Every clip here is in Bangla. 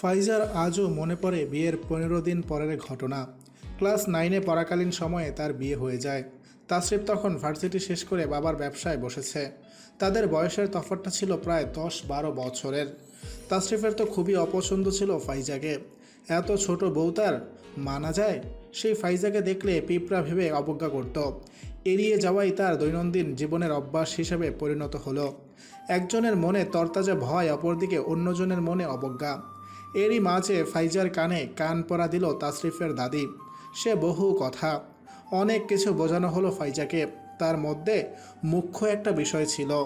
ফাইজার আজও মনে পড়ে বিয়ের পনেরো দিন পরের ঘটনা। ক্লাস নাইনে পড়াকালীন সময়ে তার বিয়ে হয়ে যায়। তাসরিফ তখন ভার্সিটি শেষ করে বাবার ব্যবসায় বসেছে। তাদের বয়সের তফাৎটা ছিল প্রায় দশ বারো বছরের। তাসরিফের তো খুবই অপছন্দ ছিল ফাইজাকে। এত ছোট বউ তার মানা যায়? সেই ফাইজাকে দেখলে পিঁপড়া ভেবে অবজ্ঞা করত। এড়িয়ে যাওয়াই তার দৈনন্দিন জীবনের অভ্যাস হিসেবে পরিণত হলো। একজনের মনে তরতাজা ভয়, অপরদিকে অন্যজনের মনে অবজ্ঞা। এরই মাঝে ফাইজার কানে কান পরা দিল তাসরিফের দাদি। সে বহু কথা। অনেক কিছু বোঝানো হলো ফাইজাকে। তার মধ্যে মুখ্য একটা বিষয় ছিল।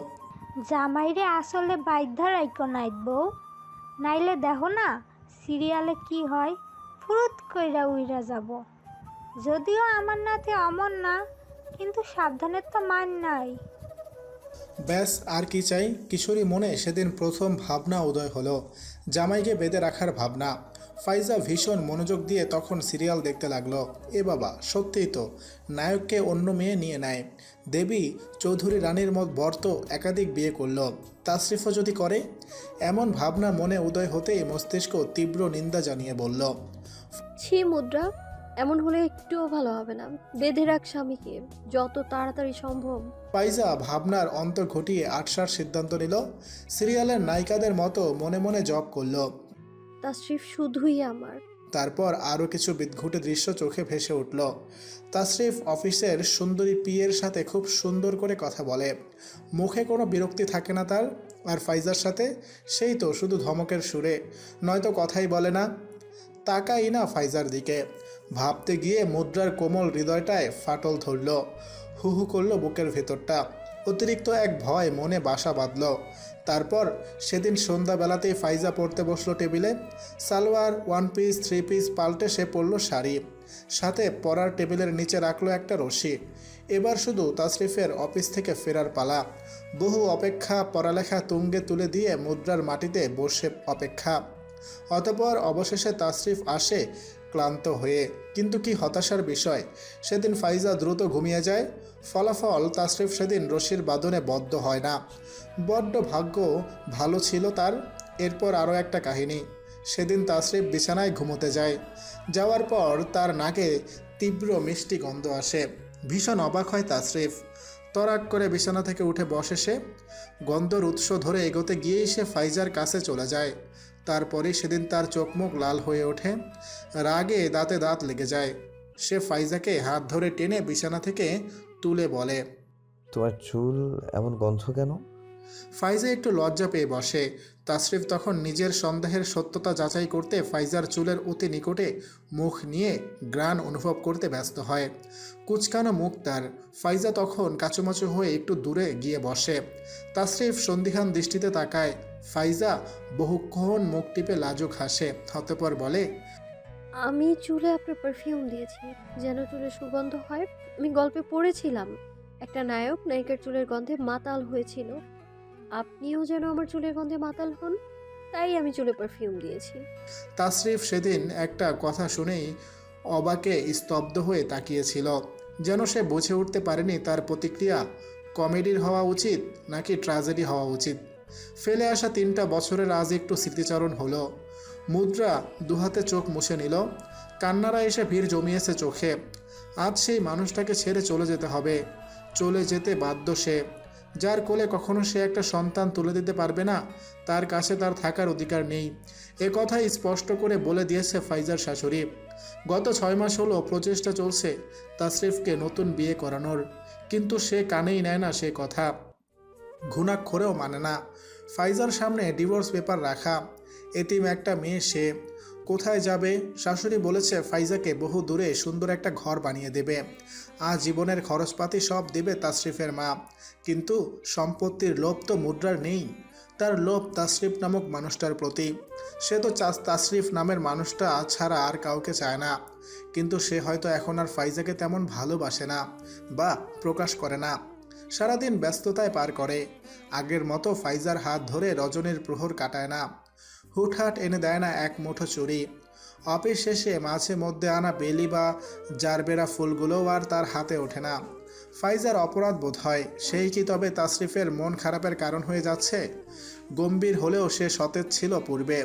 জামাইরে আসলে বাধ্য রাইকো নাইত বউ। নাইলে দেখো না, সিরিয়ালে কি হয়? ফুরুত কইরা উইরা যাব। যদিও আমার নাতে অমন না কিন্তু সাবধানের তো মান নাই। ব্যাস আর কি চাই? কিশোরী মনে সেদিন প্রথম ভাবনা উদয় হলো। জামাইকে বেঁধে রাখার ভাবনা। ফাইজা ভীষণ মনোযোগ দিয়ে তখন সিরিয়াল দেখতে লাগল। এ বাবা সত্যিই তো। নায়ককে অন্য মেয়ে নিয়ে নেয়। দেবী চৌধুরী রানীর মত বর তো একাধিক বিয়ে করল। তাসরিফও যদি করে? এমন ভাবনা মনে উদয় হতেই মস্তিষ্ক তীব্র নিন্দা জানিয়ে বলল ছি মুদ্রা। এমন হলে একটুও ভালো হবে না। বেঁধে রাখ স্বামীকে যত তাড়াতাড়ি সম্ভব। পাইজা ভাবনার অন্তর ঘটিয়ে আটসার সিদ্ধান্ত নিল। সিরিয়ালের নায়িকাদের মতো মনে মনে জব করল। তাশরিফ শুধুই আমার। তারপর আরও কিছু বিদঘুটে দৃশ্য চোখে ভেসে উঠল। তাসরিফ অফিসের সুন্দরী পিয়ের সাথে খুব সুন্দর করে কথা বলে। মুখে কোনো বিরক্তি থাকে না তার আর ফাইজার সাথে সেই তো শুধু ধমকের সুরে। নয়তো কথাই বলে না। তাকাই না ফাইজার দিকে। ভাবতে গিয়ে মুদ্রার কোমল হৃদয়টায় ফাটল ধরল। হু হু করল বুকের ভেতরটা। অতিরিক্ত এক ভয় মনে বাসা বাঁধল। তারপর সেদিন সন্ধ্যাবেলাতেই ফাইজা পড়তে বসল টেবিলে। Salwar one piece three piece পাল্টে সে পরল শাড়ি। সাথে পরার টেবিলের নিচে রাখল একটা রশি। এবার শুধু তাসরিফের অফিস থেকে ফেরার পালা। বহু অপেক্ষা পড়ালেখা তুঙ্গে তুলে দিয়ে মুদ্রার মাটিতে বসে অপেক্ষা। অতপর অবশেষে তাসরিফ আসে ক্লান্ত হয়ে। কিন্তু কি হতাশার বিষয়? সেদিন ফাইজা দ্রুত ঘুমিয়ে যায়। ফলাফল তাসরিফ সেদিন রশির বাদনে বদ্ধ হয় না। বড্ড ভাগ্য ভালো ছিল তার। এরপর আরও একটা কাহিনী। সেদিন তাসরিফ বিছানায় ঘুমোতে যায়। যাওয়ার পর তার নাকে তীব্র মিষ্টি গন্ধ আসে। ভীষণ অবাক হয় তাসরিফ তরাক করে বিছানা থেকে উঠে বসে সে। গন্ধর উৎস ধরে এগোতে গিয়েই সে ফাইজার কাছে চলে যায়। তারপরে সেদিন তার চোখ মুখ লাল হয়ে ওঠে। রাগে দাঁতে দাঁত লেগে যায়। সে ফাইজাকে হাত ধরে টেনে বিছানা থেকে তুলে বলে তোমার চুল এমন গন্ধ কেন? ফাইজা একটু লজ্জা পেয়ে বসে। তাসরিফ তখন নিজের সন্দেহের সত্যতা যাচাই করতে ফাইজার চুলের অতি নিকটে মুখ নিয়ে গ্রাণ অনুভব করতে ব্যস্ত হয়। কুচকানো মুখ তার। ফাইজা তখন কাচুমাচু হয়ে একটু দূরে গিয়ে বসে। তাসরিফ সন্দিহান দৃষ্টিতে তাকায়। ফাইজা বহুক্ষণ মুখ টিপে লাজুক হাসে অতঃপর বলে আমি চুলে আপনার পারফিউম দিয়েছি যেন চুলে সুগন্ধ হয়। আমি গল্পে পড়েছিলাম একটা নায়ক নায়িকার চুলের গন্ধে মাতাল হয়েছিল। আপনিও যেন আমার চুলের গন্ধে মাতাল হন তাই আমি চুলে পারফিউম দিয়েছি। তাসরিফ সেদিন একটা কথা শুনেই অবাকে স্তব্ধ হয়ে তাকিয়েছিল যেন সে বুঝে উঠতে পারেনি তার প্রতিক্রিয়া কমেডির হওয়া উচিত নাকি ট্র্যাজেডি হওয়া উচিত। ফেলে আসা তিনটা বছরের আজ একটু স্মৃতিচারণ হলো। মুদ্রা দুহাতে চোখ মুছে নিল। কান্নারা এসে ভিড় জমিয়েছে চোখে। আজ সেই মানুষটাকে ছেড়ে চলে যেতে হবে। চলে যেতে বাধ্য সে। যার কোলে কখনো সে একটা সন্তান তুলে দিতে পারবে না, তার কাছে তার থাকার অধিকার নেই। এ কথাই স্পষ্ট করে বলে দিয়েছে ফাইজার শাশুড়ি। গত ছয় মাস হলো প্রচেষ্টা চলছে তাসরিফকে নতুন বিয়ে করানোর। কিন্তু সে কানেই নেয় না সে কথা। ঘুণাক্ষরেও মানে না। ফাইজার সামনে ডিভোর্স পেপার রাখা। এতিম একটা মেয়ে, সে কোথায় যাবে? শাশুড়ি বলেছে ফাইজাকে বহু দূরে সুন্দর একটা ঘর বানিয়ে দেবে। আজ জীবনের খরচপাতি সব দেবে তাসরিফের মা। কিন্তু সম্পত্তির লোভ তো মুদ্রার নেই। তার লোভ তাসরিফ নামক মানুষটার প্রতি। সে তো তাসরিফ নামের মানুষটা ছাড়া আর কাউকে চায় না। কিন্তু সে হয়তো এখন আর ফাইজাকে তেমন ভালোবাসে না বা প্রকাশ করে না। সারাদিন ব্যস্ততায় পার করে। আগের মতো ফাইজার হাত ধরে রজনীর প্রহর কাটায় না। হুটহাট এনে দেয় না এক মুঠো চুরি অফিস শেষে মাঝে মধ্যে আনা বেলি বা জারবেরা ফুলগুলোও আর তার হাতে ওঠে না। ফাইজার অপরাধ বোধ হয়, সেই কি তবে তাসরিফের মন খারাপের কারণ হয়ে যাচ্ছে? গম্ভীর হলেও সে সতেজ ছিল পূর্বে।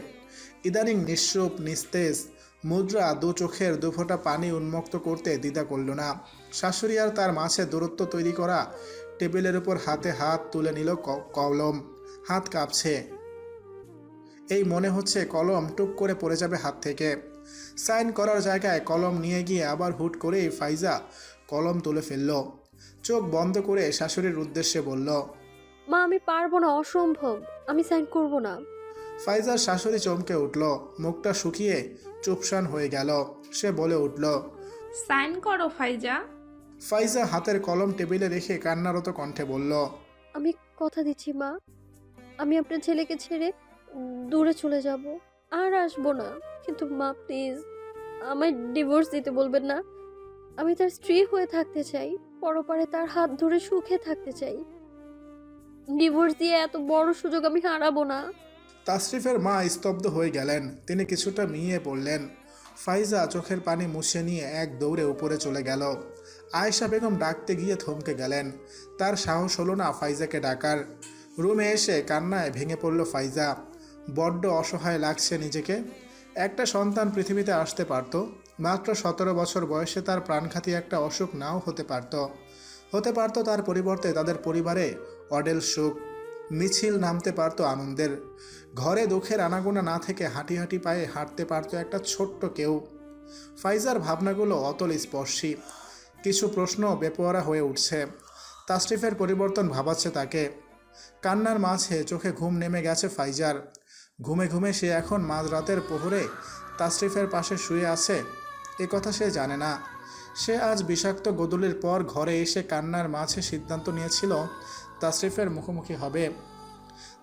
ইদানিং নিঃস্রূপ, নিস্তেজ, মুদ্রা দু চোখের দুফোঁটা পানি উন্মুক্ত করতে দ্বিধা করল না। শাশুড়ি আর তার মাঝে দূরত্ব তৈরি করা টেবিলের উপর হাতে হাত তুলে নিল কলম। হাত কাঁপছে। এই মনে হচ্ছে কলম টুক করে পড়ে যাবে হাত থেকে। সাইন করার জায়গায় কলম নিয়ে গিয়ে আবার হুট করেই ফাইজা কলম তুলে ফেলল। চোখ বন্ধ করে শাশুড়ির উদ্দেশ্যে বলল মা আমি পারব না অসম্ভব। আমি সাইন করব না। ফাইজার শাশুড়ি চমকে উঠল। মুখটা শুকিয়ে চুপসান হয়ে গেল। সে বলে উঠল সাইন করো ফাইজা। ফাইজা হাতের কলম টেবিলে রেখে কান্নারত কণ্ঠে বলল আমি কথা দিচ্ছি মা। আমি আপনার ছেলেকে ছেড়ে দূরে চলে যাব। আর আসব না। কিন্তু মা প্লিজ আমায় ডিভোর্স দিতে বলবেন না। আমি তার স্ত্রী হয়ে থাকতে চাই। পরপারে তার হাত ধরে সুখে থাকতে চাই। ডিভোর্স দিয়ে এত বড় সুযোগ আমি হারাবো না। তাসরিফের মা স্তব্ধ হয়ে গেলেন। তিনি কিছুটা মিয়ে পড়লেন। ফাইজা চোখের পানি মুছে নিয়ে এক দৌড়ে উপরে চলে গেল। আয়েশা বেগম ডাকতে গিয়ে থমকে গেলেন। তার সাহস হলো না ফাইজাকে ডাকার। রুমে এসে কান্নায় ভেঙে পড়ল ফাইজা। বড্ড অসহায় লাগছে নিজেকে। একটা সন্তান পৃথিবীতে আসতে পারত, মাত্র সতেরো বছর বয়সে তার প্রাণঘাতী একটা অসুখ নাও হতে পারত। হতে পারত তার পরিবর্তে তাদের পরিবারে অডেল সুখ। মিছিল নামতে পারত আনন্দের। ঘরে দুঃখের আনাগোনা না থেকে হাঁটি হাঁটি পায়ে হাঁটতে পারত একটা ছোট্ট কেউ। ফাইজার ভাবনাগুলো অতল স্পর্শী। কিছু প্রশ্ন বেপোয়ারা হয়ে উঠছে। তাসরিফের পরিবর্তন ভাবাচ্ছে তাকে। কান্নার মাঝে চোখে ঘুম নেমে গেছে ফাইজার। ঘুমে ঘুমে সে এখন মাঝরাতের প্রহরে তাসরিফের পাশে শুয়ে আছে। এ কথা সে জানে না। সে আজ বিষাক্ত গোদলের পর ঘরে এসে কান্নার মাঝে সিদ্ধান্ত নিয়েছিল তাসরিফের মুখোমুখি হবে।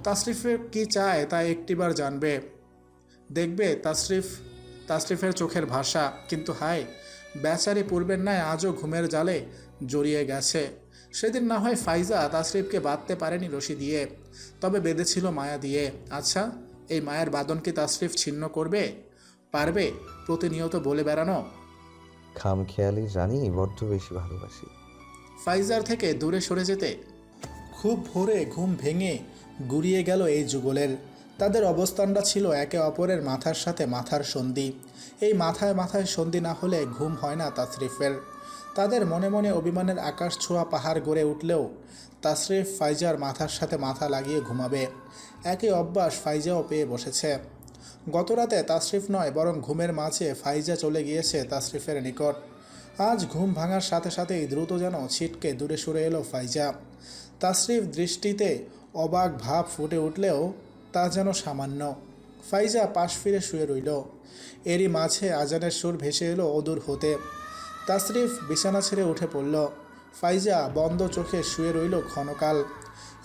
তাসরিফের কি চায় তা একটিবার জানবে। দেখবে তাসরিফ তাসরিফের চোখের ভাষা, কিন্তু হায় বেচারি পূর্বের ন্যায় আজও ঘুমের জালে জড়িয়ে গেছে। সেদিন না হয় ফাইজা তাসরিফকে বাঁধতে পারেনি রশি দিয়ে তবে বেঁধেছিল মায়া দিয়ে। আচ্ছা এই মায়ের বাদন কি তাসরিফ ছিন্ন করবে? পারবে প্রতিনিয়ত বলে বেড়ানো? খামখেয়ালি রানী বড্ড বেশি ভালোবাসি। ফাইজার থেকে দূরে সরে যেতে খুব ভোরে ঘুম ভেঙে গুড়িয়ে গেল এই যুগলের। তাদের অবস্থানটা ছিল একে অপরের মাথার সাথে মাথার সন্ধি। এই মাথায় মাথায় সন্ধি না হলে ঘুম হয় না তাসরিফের। তাদের মনে মনে অভিমানের আকাশ ছোঁয়া পাহাড় গড়ে উঠলেও তাসরিফ ফাইজার মাথার সাথে মাথা লাগিয়ে ঘুমাবে। একই অভ্যাস ফাইজাও পেয়ে বসেছে। গতরাতে তাসরিফ নয়, বরং ঘুমের মাঝে ফাইজা চলে গিয়েছে তাসরিফের নিকট। আজ ঘুম ভাঙার সাথে সাথেই দ্রুত যেন ছিটকে দূরে সরে এলো ফাইজা। তাসরিফ দৃষ্টিতে অবাক ভাব ফুটে উঠলেও তা যেন সামান্য। ফাইজা পাশ ফিরে শুয়ে রইল। এরই মাঝে আজানের সুর ভেসে এলো অদূর হতে। তাসরিফ বিছানা ছেড়ে উঠে পড়ল। ফাইজা বন্ধ চোখে শুয়ে রইল ক্ষণকাল।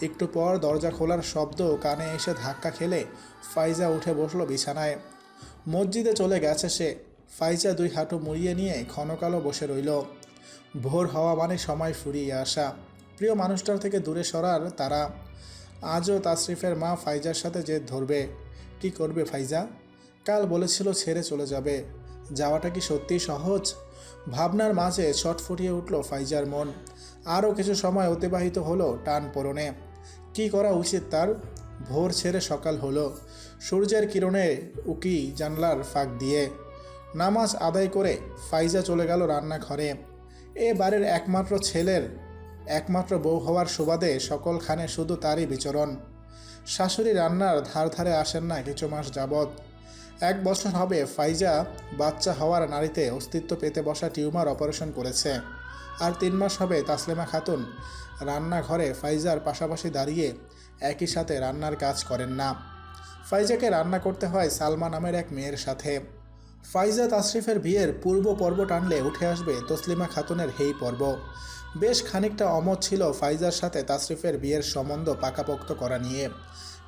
একটু পর দরজা খোলার শব্দ কানে এসে ধাক্কা খেলে ফাইজা উঠে বসল বিছানায়। মসজিদে চলে গেছে সে। ফাইজা দুই হাঁটু মুড়িয়ে নিয়ে ক্ষণকালও বসে রইল। ভোর হওয়া মানে সময় ফুরিয়ে আসা। প্রিয় মানুষটার থেকে দূরে সরার তারা। আজও তাসরিফের মা ফাইজার সাথে জেদ ধরবে। কি করবে ফাইজা? কাল বলেছিল ছেড়ে চলে যাবে। যাওয়াটা কি সত্যিই সহজ? ভাবনার মাঝে ছটফটিয়ে উঠল ফাইজার মন। আরও কিছু সময় অতিবাহিত হলো টান পরনে। কি করা উচিত তার? ভোর ছেড়ে সকাল হলো। সূর্যের কিরণে উকি জানলার ফাঁক দিয়ে। নামাজ আদায় করে ফাইজা চলে গেল রান্নাঘরে। এ বাড়ির একমাত্র ছেলের একমাত্র বউ হওয়ার সুবাদে সকল খানে শুধু তারই বিচরণ। শাশুড়ি রান্নার ধার ধারে আসেন না কিছু মাস যাবৎ। এক বছর হবে ফাইজা বাচ্চা হওয়ার নারীতে অস্তিত্ব পেতে বসা টিউমার অপারেশন করেছে। আর তিন মাস হবে তাসলিমা খাতুন রান্নাঘরে ফাইজার পাশাপাশি দাঁড়িয়ে একই সাথে রান্নার কাজ করেন না। ফাইজাকে রান্না করতে হয় সালমা নামের এক মেয়ের সাথে। ফাইজা তাসরিফের বিয়ের পূর্ব পর্ব টানলে উঠে আসবে তসলিমা খাতুনের হেই পর্ব। বেশ খানিকটা অমত ছিল ফাইজার সাথে তাসরিফের বিয়ের সম্বন্ধ পাকাপোক্ত করা নিয়ে।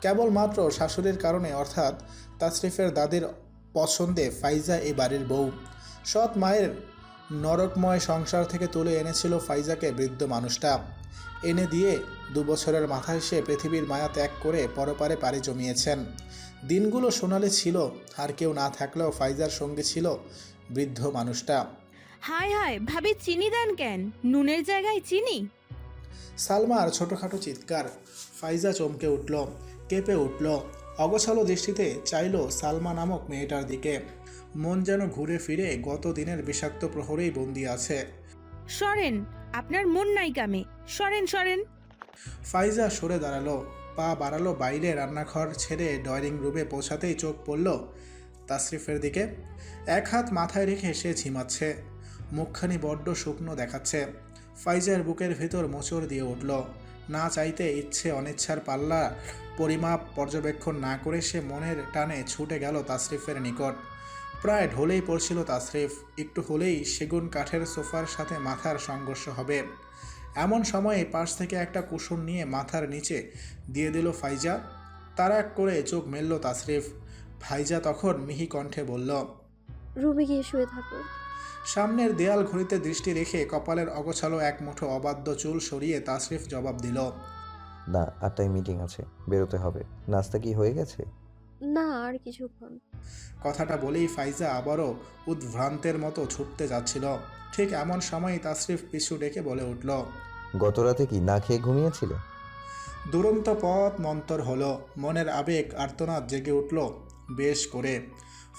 কেবলমাত্র শাশুড়ির কারণে অর্থাৎ তাসরিফের দাদির পছন্দে ফাইজা এ বাড়ির বউ। সৎ মায়ের নরকময় সংসার থেকে তুলে এনেছিল ফাইজাকে বৃদ্ধ মানুষটা। এনে দিয়ে দু বছরের মাথায় সে পৃথিবীর মায়া ত্যাগ করে পরপারে পাড়ি জমিয়েছেন। দিনগুলো সোনালি ছিল, আর কেউ না থাকলেও ফাইজার সঙ্গে ছিল বৃদ্ধ মানুষটা। হায় হায় ভাবি চিনি দেন কেন? নুনের জায়গায় চিনি? সালমার ছোটোখাটো চিৎকার ফাইজা চমকে উঠল কেঁপে উঠল। অগোছালো দৃষ্টিতে চাইল সালমা নামক মেয়েটার দিকে। মন যেন ঘুরে ফিরে গত দিনের বিষাক্ত প্রহরেই বন্দি আছে। সরেন আপনার মন নাই কামে। সরেন সরেন। ফাইজা সরে দাঁড়াল পা বাড়ালো বাইরে রান্নাঘর ছেড়ে ড্রয়িং রুমে পৌঁছাতেই চোখ পড়ল তাসরিফের দিকে। এক হাত মাথায় রেখে সে ঝিমাচ্ছে। মুখখানি বড্ড শুকনো দেখাচ্ছে। ফাইজার বুকের ভেতর মোচড় দিয়ে উঠল। না চাইতে ইচ্ছে অনিচ্ছার পাল্লা পরিমাপ পর্যবেক্ষণ না করে সে মনের টানে ছুটে গেল তাসরিফের নিকট। প্রায় ঢলেই পড়ছিল তাসরিফ। একটু হলেই সেগুন কাঠের সোফার সাথে মাথার সংঘর্ষ হবে। এমন সময়ে পাশ থেকে একটা কুশন নিয়ে মাথার নিচে দিয়ে দিল ফাইজা। তারাক করে চোখ মেলল তাসরিফ। ফাইজা তখন মিহি কণ্ঠে বলল, রুমে গিয়ে শুয়ে থাকো। সামনের দেয়াল ঘড়িতে দৃষ্টি রেখে কপালের অগোছালো এক মুঠো অবাধ্য চুল সরিয়ে তাসরিফ জবাব দিল না আটটায় মিটিং আছে বেরোতে হবে। নাস্তা কি হয়ে গেছে? না আর কিছুক্ষণ। কথাটা বলেই ফাইজা আবারও উদ্ভ্রান্তের মতো ছুটতে যাচ্ছিল। ঠিক এমন সময়ই তাসরিফ পিছু ডেকে বলে উঠল গত রাতে কি না খেয়ে ঘুমিয়েছিল? দুরন্ত পথ মন্তর হলো মনের আবেগ আর্তনাদ জেগে উঠল বেশ করে।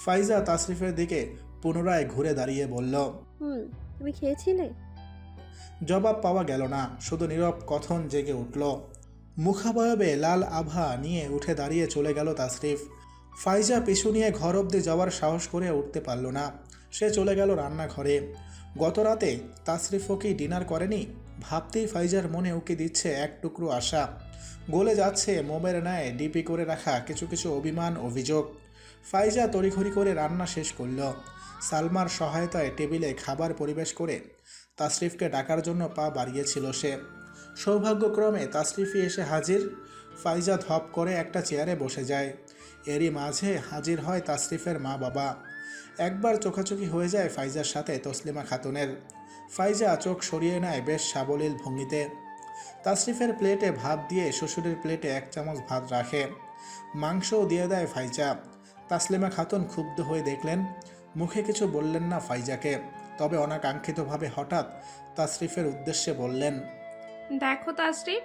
ফাইজা তাসরিফের দিকে পুনরায় ঘুরে দাঁড়িয়ে বলল হুম তুমি খেয়েছিলে? জবাব পাওয়া গেল না শুধু নীরব কথন জেগে উঠল। মুখাবয়বে লাল আভা নিয়ে উঠে দাঁড়িয়ে চলে গেল তাসরিফ। ফাইজা পিছু নিয়ে ঘর অব্দি যাওয়ার সাহস করে উঠতে পারল না। সে চলে গেল রান্নাঘরে। গত রাতে তাসরিফও কি ডিনার করেনি? ভাবতেই ফাইজার মনে উকি দিচ্ছে এক টুকরো আশা। গলে যাচ্ছে মোমের ন্যায় ডিপি করে রাখা কিছু কিছু অভিমান অভিযোগ। ফাইজা তড়িঘড়ি করে রান্না শেষ করল। সালমার সহায়তায় টেবিলে খাবার পরিবেশ করে তাসরিফকে ডাকার জন্য পা বাড়িয়েছিল সে। সৌভাগ্যক্রমে তাসরিফি এসে হাজির। ফাইজা ধপ করে একটা চেয়ারে বসে যায়। এরই মাঝে হাজির হয় তাসরিফের মা বাবা। একবার চোখাচোখি হয়ে যায় ফাইজার সাথে তসলিমা খাতুনের। ফাইজা চোখ সরিয়ে নেয় বেশ সাবলীল ভঙ্গিতে। তাসরিফের প্লেটে ভাত দিয়ে শ্বশুরের প্লেটে এক চামচ ভাত রাখে। মাংসও দিয়ে দেয় ফাইজা। তাসলিমা খাতুন ক্ষুব্ধ হয়ে দেখলেন মুখে কিছু বললেন না ফাইজাকে তবে অনাকাঙ্ক্ষিতভাবে হঠাৎ তাসরিফের উদ্দেশ্যে বললেন দেখো তাসরিফ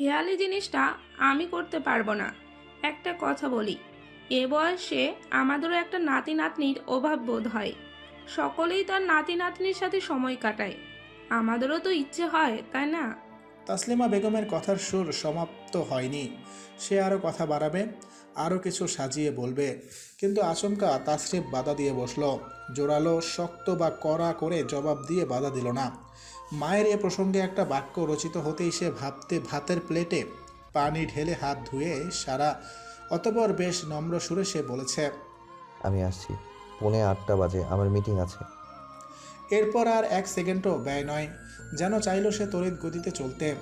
হেয়ালি জিনিসটা আমি করতে পারব না। একটা কথা বলি এ বয়সে আমাদেরও একটা নাতি নাতনির অভাব বোধ হয়। সকলেই তার নাতি নাতনির সাথে সময় কাটায়। আমাদেরও তো ইচ্ছে হয় তাই না? তাসলিমা বেগমের কথার সুর সমাপ্ত হয়নি। সে আরও কথা বাড়াবে আরও কিছু সাজিয়ে বলবে। কিন্তু আচমকা তাসরিফ বাধা দিয়ে বসল। জোরালো শক্ত বা কড়া করে জবাব দিয়ে বাধা দিল না। মায়ের এ প্রসঙ্গে একটা বাক্য রচিত হতেই সে ভাবতে ভাতের প্লেটে পানি ঢেলে হাত ধুয়ে সারা অতপর বেশ নম্র সুরে সে বলেছে আমি আসছি। পৌনে আটটা বাজে আমার মিটিং আছে। এরপর আর এক সেকেন্ডও ব্যয় নয়। যেন চাইল সে তড়িৎ গতিতে চলতে।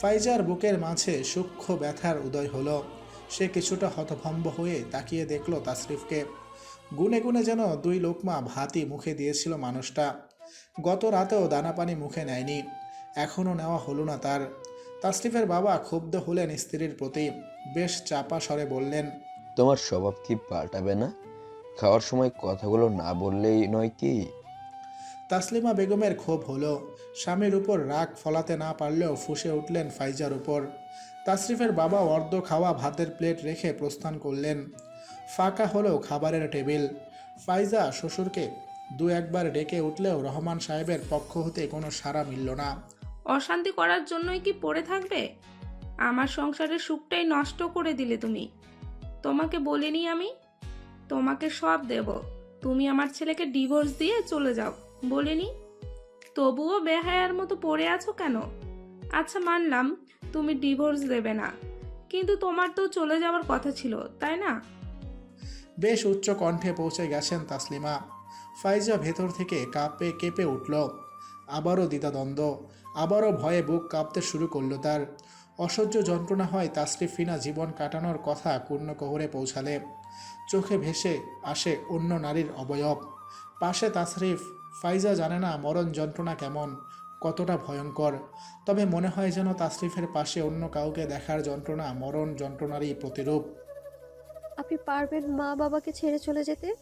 ফাইজার বুকের মাঝে সূক্ষ্ম ব্যথার উদয় হলো। সে কিছুটা হতভম্ব হয়ে তাকিয়ে দেখল তাসরিফকে। গুনে গুনে যেন দুই লোকমা ভাতই মুখে দিয়েছিল মানুষটা। গত রাতেও দানা পানি মুখে নেয়নি। এখনও নেওয়া হলো না তার। তাসরিফের বাবা ক্ষুব্ধ হলেন স্ত্রীর প্রতি। বেশ চাপা স্বরে বললেন তোমার স্বভাব কি পাল্টাবে না? খাওয়ার সময় কথাগুলো না বললেই নয় কি? তাসলিমা বেগমের ক্ষোভ হলো। স্বামীর উপর রাগ ফলাতে না পারলেও ফুঁসে উঠলেন ফাইজার উপর। তাসরিফের বাবা অর্ধ খাওয়া ভাতের প্লেট রেখে প্রস্থান করলেন। ফাঁকা হলো খাবারের টেবিল। ফাইজা শ্বশুরকে দু একবার ডেকে উঠলেও রহমান সাহেবের পক্ষ হতে কোনো সাড়া মিলল না। অশান্তি করার জন্যই কি পড়ে থাকবে? আমার সংসারের সুখটাই নষ্ট করে দিলে তুমি। তোমাকে বলিনি আমি? তোমাকে সব দেব। তুমি আমার ছেলেকে ডিভোর্স দিয়ে চলে যাও। বলিনি? তবুও বেহায়ার মতো পড়ে আছো কেন? আচ্ছা মানলাম। তুমি ডিভোর্স দেবে না। কিন্তু তোমার তো চলে যাওয়ার কথা ছিল, তাই না? বেশ উচ্চ কণ্ঠে পৌঁছে গেছেন তাসলিমা। ফাইজা ভেতর থেকে কাঁপে কেঁপে উঠল। আবারও দ্বিধাদ্বন্দ্ব, আবারও ভয়ে বুক কাঁপতে শুরু করল তার। অসহ্য যন্ত্রণা হয় তাসরিফিনা জীবন কাটানোর কথা কূর্ণকহরে পৌঁছালে। চোখে ভেসে আসে অন্য নারীর অবয়ব। পাশে তাসরিফ, ফাইজা জানে না মরণ যন্ত্রণা কেমন, কতটা ভয়ঙ্কর। তবে মনে হয় যেন তাসরিফের পাশে অন্য কাউকে দেখার যন্ত্রণা মরণ যন্ত্রণারই প্রতিরূপ। আপনি পারবেন মা বাবাকে ছেড়ে চলে যেতে?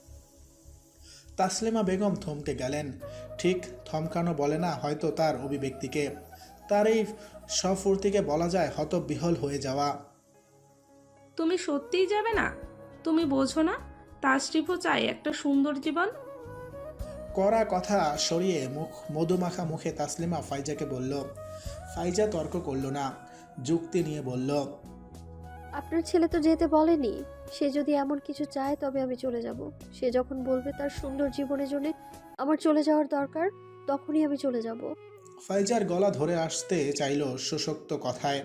তাসলিমা বেগম থমকে গেলেন। ঠিক থমকানো বলে না হয়তো তার অভিব্যক্তিকে। তার এই সফুর্তিকে বলা যায় হতবিহল হয়ে যাওয়া। তুমি সত্যিই যাবে না? তুমি বোঝো না তাসরিফও চাই একটা সুন্দর জীবন? করা কথা সরিয়ে মুখ মধুমাখা মুখে তাসলিমা ফাইজাকে বলল ফাইজা তর্ক করল না। যুক্তি নিয়ে বলল আপনার ছেলে তো যেতে বলেনি। সে যদি এমন কিছু চায় তবে আমি চলে যাব। সে যখন বলবে তার সুন্দর জীবনের জন্য আমার চলে যাওয়ার দরকার তখনই আমি চলে যাব। ফাইজার গলা ধরে আসতে চাইল সুশক্ত কথায়।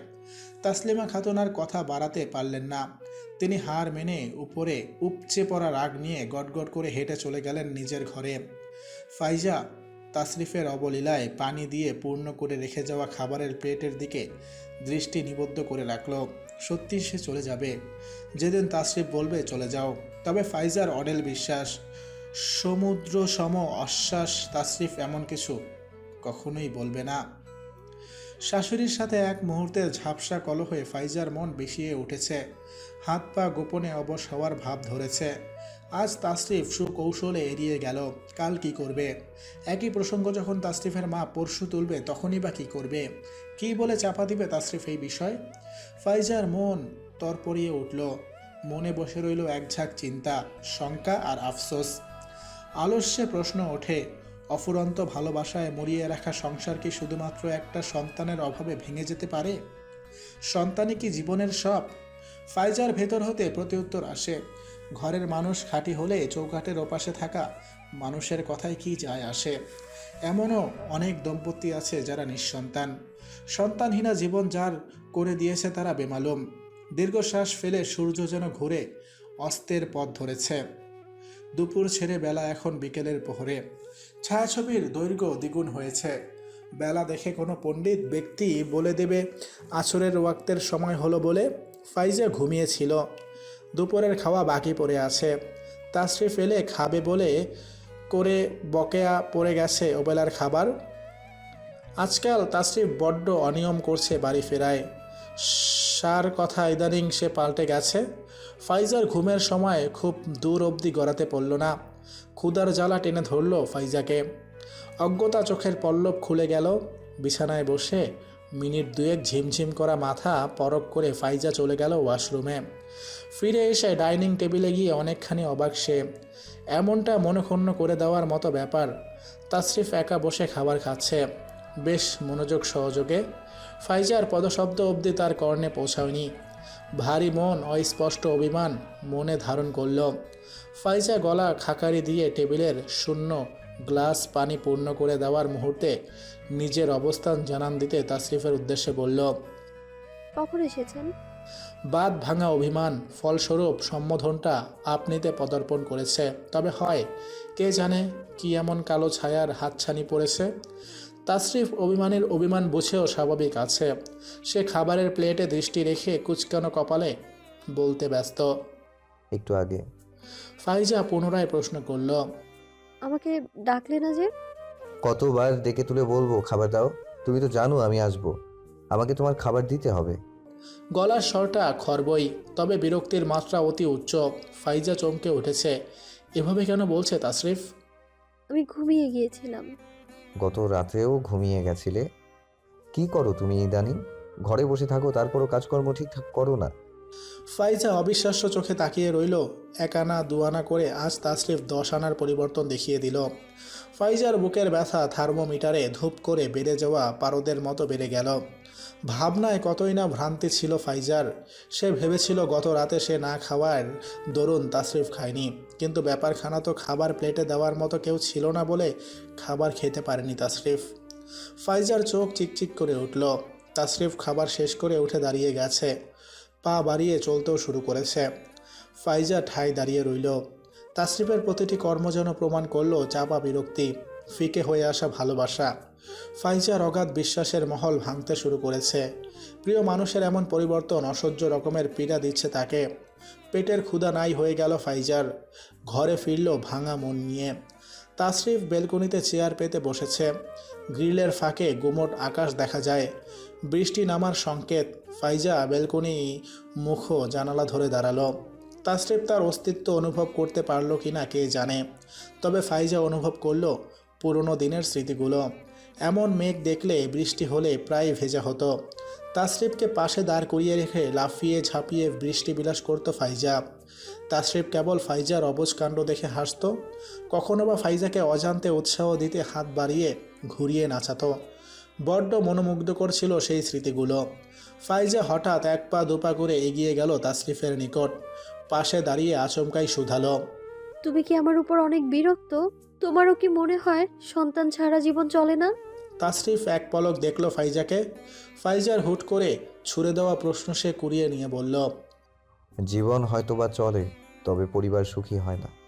তাসলিমা খাতুন আর কথা বাড়াতে পারলেন না। তিনি হার মেনে উপরে উপচে পড়া রাগ নিয়ে গটগট করে হেঁটে চলে গেলেন নিজের ঘরে। ফাইজা তাসরিফের অবলীলায় পানি দিয়ে পূর্ণ করে রেখে যাওয়া খাবারের প্লেটের দিকে দৃষ্টি নিবদ্ধ করে রাখল। সত্যি সে চলে যাবে। যেদিন তাসরিফ বলবে, চলে যাও। তবে ফাইজার অডেল বিশ্বাস, সমুদ্র সম অশ্বাস তাসরিফ এমন কিছু কখনোই বলবে না। শাশুড়ির সাথে এক মুহূর্তের ঝাপসা কলহে ফাইজার মন বিষিয়ে উঠেছে। হাত পা গোপনে অবশ হওয়ার ভাব ধরেছে। আজ তাসরিফ সুকৌশলে এড়িয়ে গেল। কাল কি করবে? একই প্রসঙ্গ যখন তাসরিফের মা পরশু তুলবে, তখনই বা কী করবে? কী বলে চাপা দিবে তাসরিফ এই বিষয়? ফাইজার মন তরপরিয়ে উঠল। মনে বসে রইল এক ঝাঁক চিন্তা, শঙ্কা আর আফসোস। আলস্যে প্রশ্ন ওঠে, অফুরন্ত ভালোবাসায় মরিয়ে রাখা সংসার কি শুধুমাত্র একটা সন্তানের অভাবে ভেঙে যেতে পারে? সন্তানই কি জীবনের সব? ফাইজার ভেতর হতে প্রতিউত্তর আসে। ঘরের মানুষ খাঁটি হলে চৌকাটের ওপাশে থাকা মানুষের কথায় কি যায় আসে? এমনও অনেক দম্পতি আছে যারা নিঃসন্তান। সন্তানহীনা জীবন যার করে দিয়েছে তারা বেমালুম। দীর্ঘশ্বাস ফেলে সূর্য যেন ঘুরে অস্তের পথ ধরেছে। দুপুর ছেড়ে বেলা এখন বিকেলের প্রহরে। ছায়াছবির দৈর্ঘ্য দ্বিগুণ হয়েছে। বেলা দেখে কোনো পণ্ডিত ব্যক্তি বলে দেবে, আছরের ওয়াক্তের সময় হলো বলে ফাইজা ঘুমিয়েছিল। দুপুরের খাওয়া বাকি পড়ে আছে। তাশরিফ ফেলে খাবে বলে করে বকেয়া পড়ে গেছে ওবেলার খাবার। আজকাল তাশরিফ বড্ড অনিয়ম করছে বাড়ি ফেরায়। সার কথা ইদানিং সে পাল্টে গেছে। ফাইজার ঘুমের সময় খুব দূর অবধি গড়াতে পড়ল না। ক্ষুদার জ্বালা টেনে ধরল ফাইজাকে। অজ্ঞতা চোখের পল্লব খুলে গেল। বিছানায় বসে মিনিট দুয়েক ঝিমঝিম করা মাথা পরক করে ফাইজা চলে গেল ওয়াশরুমে। ফিরে এসে ডাইনিং টেবিলে গিয়ে অনেকখানি অবাক সে। এমনটা মনক্ষুণ্ণ করে দেওয়ার মতো ব্যাপার। তাসরিফ একা বসে খাবার খাচ্ছে। বেশ মনোযোগ সহযোগে ফাইজার পদশব্দ অবধি তার কর্ণে পৌঁছায়নি। ভারী মন, অস্পষ্ট অভিমান মনে ধারণ করল। ফাইজা গলা খাকারি দিয়ে টেবিলের শূন্য গ্লাস পানি পূর্ণ করে দেওয়ার মুহূর্তে নিজের অবস্থান জানান দিতে তাসরিফের উদ্দেশ্যে বলল কখন এসেছেন? বাদ ভাঙা অভিমান ফলস্বরূপ সম্বোধনটা আপনিতে পদার্পণ করেছে। তবে হয় কে জানে কি এমন কালো ছায়ার হাতছানি পড়েছে? তাসরিফ অভিমানের অভিমান বুঝেও স্বাভাবিক আছে। সে খাবারের প্লেটে দৃষ্টি রেখে কুচকানো কপালে বলতে ব্যস্ত একটু আগে। ফাইজা পুনরায় প্রশ্ন করল আমাকে ডাকলে না যে? কতবার ডেকে তুলে বলব খাবার দাও। তুমি তো জানো আমি আসব। আমাকে তোমার খাবার দিতে হবে। গলার স্বরটা খরবই তবে বিরক্তির মাত্রা অতি উচ্চ। ফাইজা চমকে উঠেছে। এভাবে কেন বলছে তাসরিফ? আমি ঘুমিয়ে গিয়েছিলাম। গত রাতেও ঘুমিয়ে গেছিলে? কি করো তুমি ইদানিং? ঘরে বসে থাকো তারপরও কাজকর্ম ঠিকঠাক করো না। ফাইজা অবিশ্বাস্য চোখে তাকিয়ে রইল। এক আনা দু আনা করে আজ তাসরিফ দশ আনার পরিবর্তন দেখিয়ে দিল। ফাইজার বুকের ব্যথা থার্মোমিটারে ধূপ করে বেড়ে যাওয়া পারদের মতো বেড়ে গেল। ভাবনায় কতই না ভ্রান্তি ছিল ফাইজার। সে ভেবেছিল গত রাতে সে না খাওয়ার দরুন তাসরিফ খায়নি। কিন্তু ব্যাপারখানা তো খাবার প্লেটে দেওয়ার মতো কেউ ছিল না বলে খাবার খেতে পারেনি তাসরিফ ফাইজার চোখ চিকচিক করে উঠল। তাসরিফ খাবার শেষ করে উঠে দাঁড়িয়ে গেছে। পা বাড়িয়ে চলতেও শুরু করেছে। ফাইজা ঠাই দাঁড়িয়ে রইল। তাসরিফের প্রতিটি কর্ম যেন প্রমাণ করল চাপা বিরক্তি, ফিকে হয়ে আসা ভালোবাসা। ফাইজার অগাধ বিশ্বাসের মহল ভাঙতে শুরু করেছে। প্রিয় মানুষের এমন পরিবর্তন অসহ্য রকমের পীড়া দিচ্ছে তাকে। পেটের ক্ষুধা নাই হয়ে গেল ফাইজার। ঘরে ফিরল ভাঙা মন নিয়ে। তাসরিফ বেলকনিতে চেয়ার পেতে বসেছে। গ্রিলের ফাঁকে গুমট আকাশ দেখা যায়। বৃষ্টি নামার সংকেত, ফাইজা বেলকনি মুখ জানালা ধরে দাঁড়াল। তাসরিফ তার অস্তিত্ব অনুভব করতে পারল কি না কে জানে। তবে ফাইজা অনুভব করল পুরনো দিনের স্মৃতিগুলো। এমন মেঘ দেখলে বৃষ্টি হলে প্রায় ভেজা হতো। তাসরিফকে পাশে দাঁড় করিয়ে রেখে লাফিয়ে ঝাঁপিয়ে বৃষ্টি বিলাস করতো ফাইজা। তাসরিফ কেবল ফাইজার অবজ কাণ্ড দেখে হাসতো, কখনো বা ফাইজাকে অজান্তে উৎসাহ দিতে হাত বাড়িয়ে ঘুরিয়ে নাচাতো। বড্ড মনোমুগ্ধকর ছিল সেই স্মৃতিগুলো। ফাইজা হঠাৎ এক পা দুপা করে এগিয়ে গেল তাসরিফের নিকট। পাশে দাঁড়িয়ে আচমকাই শুধালো। তুমি কি আমার উপর অনেক বিরক্ত? তোমারও কি মনে হয় সন্তান ছাড়া জীবন চলে না? তাসরিফ এক পলক দেখল ফাইজাকে। ফাইজার হুট করে ছুড়ে দেওয়া প্রশ্ন সে কুড়িয়ে নিয়ে বলল জীবন হয়তোবা চলে তবে পরিবার সুখী হয় না।